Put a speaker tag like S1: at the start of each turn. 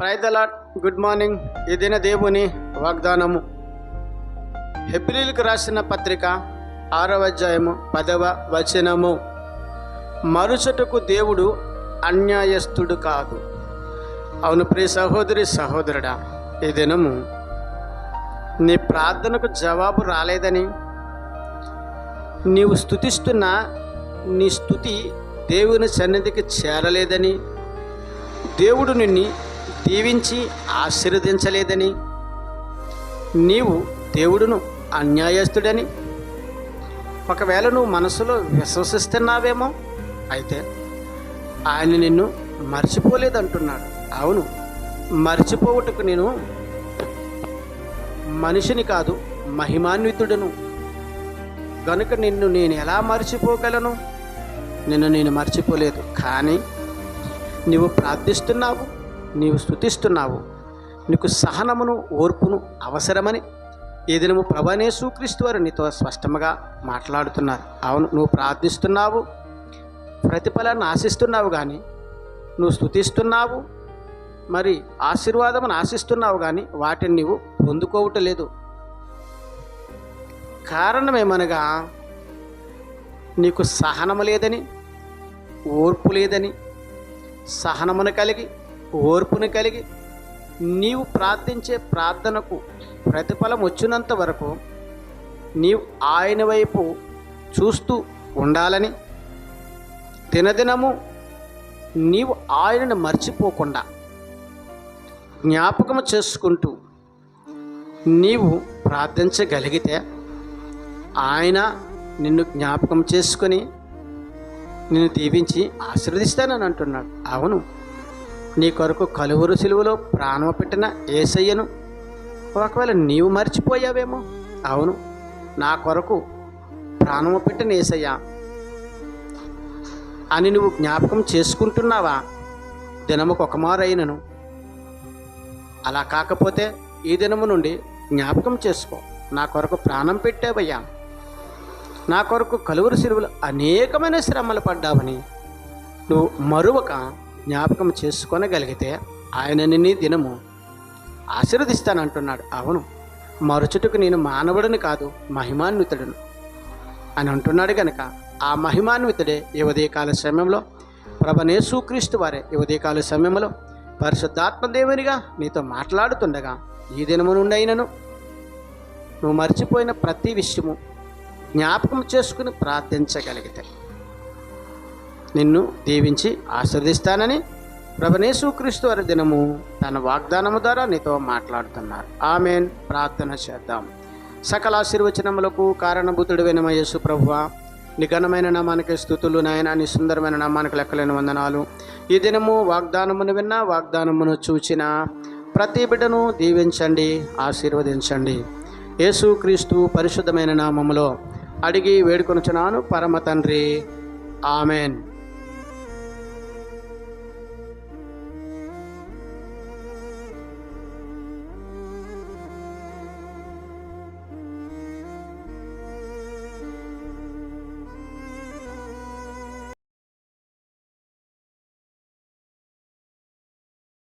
S1: Praise the Lord good morning ఈ దిన దేవుని వాగ్దానము. హెబ్రిల్కి రాసిన పత్రిక ఆరవ అధ్యాయము పదవ వచనము. మరుసటకు దేవుడు అన్యాయస్తుడు కాదు. అవును ప్రియ సహోదరి సహోదరుడా ఈ దినము నీ ప్రార్థనకు జవాబు రాలేదని. నీవు స్థుతిస్తున్న నీ స్థుతి దేవుని సన్నిధికి చేరలేదని. దేవుడు నిన్ను దీవించి ఆశీర్వదించలేదని. నీవు దేవుడును అన్యాయస్తుడని. ఒకవేళ నువ్వు మనసులో విశ్వసిస్తున్నావేమో అయితే ఆయన నిన్ను మర్చిపోలేదంటున్నాడు. అవును మర్చిపోవుటకు నేను మనిషిని కాదు మహిమాన్వితుడను. గనుక నిన్ను నేను ఎలా మర్చిపోగలను? నిన్ను నేను మర్చిపోలేదు కానీ నువ్వు ప్రార్థిస్తున్నావు. నీవు స్థుతిస్తున్నావు నీకు సహనమును ఓర్పును అవసరమని ఈ దినము ప్రభనేసు క్రీస్తు వారు నీతో స్పష్టంగా మాట్లాడుతున్నారు. అవును నువ్వు ప్రార్థిస్తున్నావు ప్రతిఫలాన్ని ఆశిస్తున్నావు కానీ నువ్వు స్థుతిస్తున్నావు మరి ఆశీర్వాదమును ఆశిస్తున్నావు కానీ వాటిని నీవు పొందుకోవటలేదు. కారణమేమనగా నీకు సహనము లేదని ఓర్పు లేదని సహనమును కలిగి ఓర్పును కలిగి నీవు ప్రార్థించే ప్రార్థనకు ప్రతిఫలం వచ్చినంత వరకు నీవు ఆయన వైపు చూస్తూ ఉండాలని దినదినము నీవు ఆయనను మర్చిపోకుండా జ్ఞాపకం చేసుకుంటూ నీవు ప్రార్థించగలిగితే ఆయన నిన్ను జ్ఞాపకం చేసుకొని నిన్ను దీవించి ఆశీర్వదిస్తానని అంటున్నాడు. అవును. నీ కొరకు కలువురు సిలువలో ప్రాణం పెట్టిన ఏసయ్యను. ఒకవేళ నీవు మర్చిపోయావేమో? అవును నా కొరకు ప్రాణము పెట్టిన ఏసయ్య. అని నువ్వు జ్ఞాపకం చేసుకుంటున్నావా? దినముకు ఒకమారైనను. అలా కాకపోతే ఈ దినము నుండి జ్ఞాపకం చేసుకో. నా కొరకు ప్రాణం పెట్టావయ్యా. నా కొరకు కలువురు సిరువులు అనేకమైన శ్రమలు పడ్డావని. నువ్వు మరువక జ్ఞాపకం చేసుకొనగలిగితే ఆయన నిన్ను దినము ఆశీర్వదిస్తానంటున్నాడు. అవును మరుచుటకు నేను మానవుడిని కాదు మహిమాన్వితుడును. అని అంటున్నాడు కనుక ఆ మహిమాన్వితుడే ఈ ఉదయకాల సమయంలో ప్రభనేసుక్రీస్తు వారే ఈ ఉదయకాల సమయంలో పరిశుద్ధాత్మదేవునిగా నీతో మాట్లాడుతుండగా ఈ దినము నుండి అయినను నువ్వు మర్చిపోయిన ప్రతి విషయము జ్ఞాపకం చేసుకుని ప్రార్థించగలిగితే. నిన్ను దీవించి ఆశీర్దిస్తానని ప్రభనేసుక్రీస్తు వారి దినము తన వాగ్దానము ద్వారా నీతో మాట్లాడుతున్నారు. ఆమెన్. ప్రార్థన చేద్దాం. సకల ఆశీర్వచనములకు కారణభూతుడు వినమయేసు ప్రభువ నిఘనమైన నామానికి స్థుతులు నాయన నీ సుందరమైన నామానికి లెక్కలేని వందనాలు. ఈ దినము వాగ్దానమును విన్న వాగ్దానమును చూచిన ప్రతి బిడ్డను దీవించండి ఆశీర్వదించండి. యేసుక్రీస్తు పరిశుద్ధమైన నామములో అడిగి వేడుకొనుచున్నాను పరమ తండ్రి. ఆమెన్.